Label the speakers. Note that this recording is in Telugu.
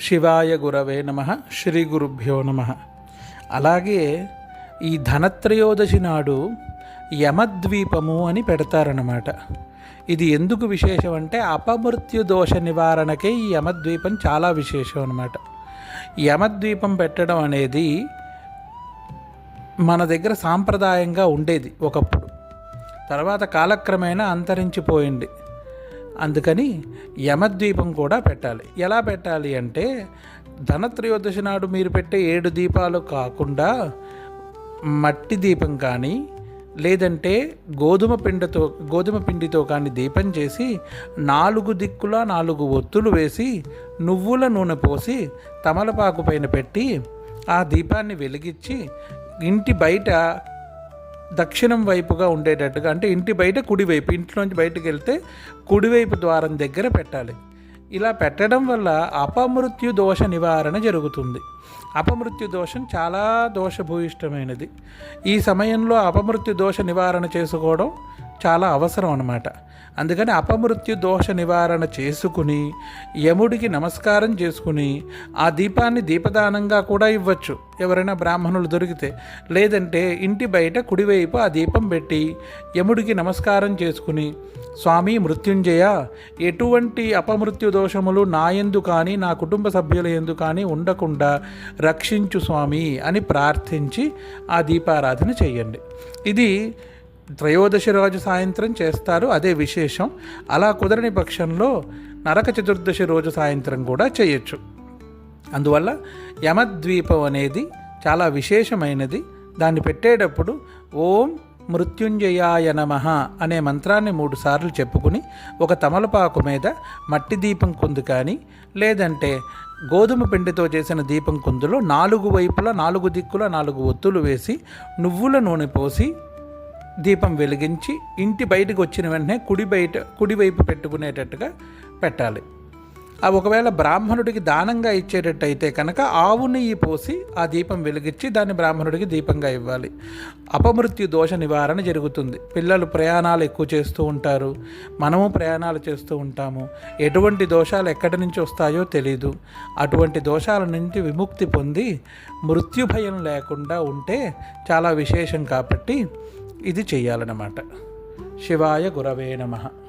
Speaker 1: శివాయ గురవే నమ శ్రీ గురుభ్యో నమ. అలాగే ఈ ధనత్రయోదశి నాడు యమద్వీపము అని పెడతారన్నమాట. ఇది ఎందుకు విశేషం అంటే అపమృత్యు దోష నివారణకే ఈ యమద్వీపం చాలా విశేషం అనమాట యమద్వీపం పెట్టడం అనేది మన దగ్గర సాంప్రదాయంగా ఉండేది ఒకప్పుడు. తర్వాత కాలక్రమేణా అంతరించిపోయింది. అందుకని యమద్వీపం కూడా పెట్టాలి. ఎలా పెట్టాలి అంటే ధనత్రయోదశి నాడు మీరు పెట్టే ఏడు దీపాలు కాకుండా మట్టి దీపం కానీ లేదంటే గోధుమ పిండితో గోధుమ పిండితో కానీ దీపం చేసి నాలుగు దిక్కులా నాలుగు ఒత్తులు వేసి నువ్వుల నూనె పోసి తమలపాకు పైన పెట్టి ఆ దీపాన్ని వెలిగించి ఇంటి బయట దక్షిణం వైపుగా ఉండేటట్టుగా అంటే ఇంటి బయట కుడివైపు ఇంట్లోంచి బయటకు వెళ్తే కుడివైపు ద్వారం దగ్గర పెట్టాలి. ఇలా పెట్టడం వల్ల అపమృత్యు దోష నివారణ జరుగుతుంది. అపమృత్యు దోషం చాలా దోషభూయిష్టమైనది. ఈ సమయంలో అపమృత్యు దోష నివారణ చేసుకోవడం చాలా అవసరం అన్నమాట. అందుకని అపమృత్యు దోష నివారణ చేసుకుని యముడికి నమస్కారం చేసుకుని ఆ దీపాన్ని దీపదానంగా కూడా ఇవ్వచ్చు. ఎవరైనా బ్రాహ్మణులు దొరికితే లేదంటే ఇంటి బయట కుడివైపు ఆ దీపం పెట్టి యముడికి నమస్కారం చేసుకుని స్వామి మృత్యుంజయ ఎటువంటి అపమృత్యు దోషములు నా ఎందు కానీ నా కుటుంబ సభ్యుల ఎందు కానీ ఉండకుండా రక్షించు స్వామి అని ప్రార్థించి ఆ దీపారాధన చేయండి. ఇది త్రయోదశి రోజు సాయంత్రం చేస్తారు అదే విశేషం. అలా కుదరని పక్షంలో నరక చతుర్దశి రోజు సాయంత్రం కూడా చేయొచ్చు. అందువల్ల యమద్వీపం అనేది చాలా విశేషమైనది. దాన్ని పెట్టేటప్పుడు ఓం మృత్యుంజయాయ నమ అనే మంత్రాన్ని మూడు సార్లు చెప్పుకుని ఒక తమలపాకు మీద మట్టి దీపం కుందు కానీ లేదంటే గోధుమ పిండితో చేసిన దీపం కుందులో నాలుగు వైపులా నాలుగు దిక్కుల నాలుగు ఒత్తులు వేసి నువ్వుల నూనె పోసి దీపం వెలిగించి ఇంటి బయటకు వచ్చిన వెంటనే కుడి బయట కుడివైపు పెట్టుకునేటట్టుగా పెట్టాలి. ఆ ఒకవేళ బ్రాహ్మణుడికి దానంగా ఇచ్చేటట్టయితే కనుక ఆవు నెయ్యి పోసి ఆ దీపం వెలిగించి దాన్ని బ్రాహ్మణుడికి దీపంగా ఇవ్వాలి. అపమృత్యు దోష నివారణ జరుగుతుంది. పిల్లలు ప్రయాణాలు ఎక్కువ చేస్తూ ఉంటారు. మనము ప్రయాణాలు చేస్తూ ఉంటాము. ఎటువంటి దోషాలు ఎక్కడి నుంచి వస్తాయో తెలీదు. అటువంటి దోషాల నుంచి విముక్తి పొంది మృత్యు భయం లేకుండా ఉంటే చాలా విశేషం కాబట్టి ఇది చెయ్యాలన్నమాట. శివాయ గురవే నమః.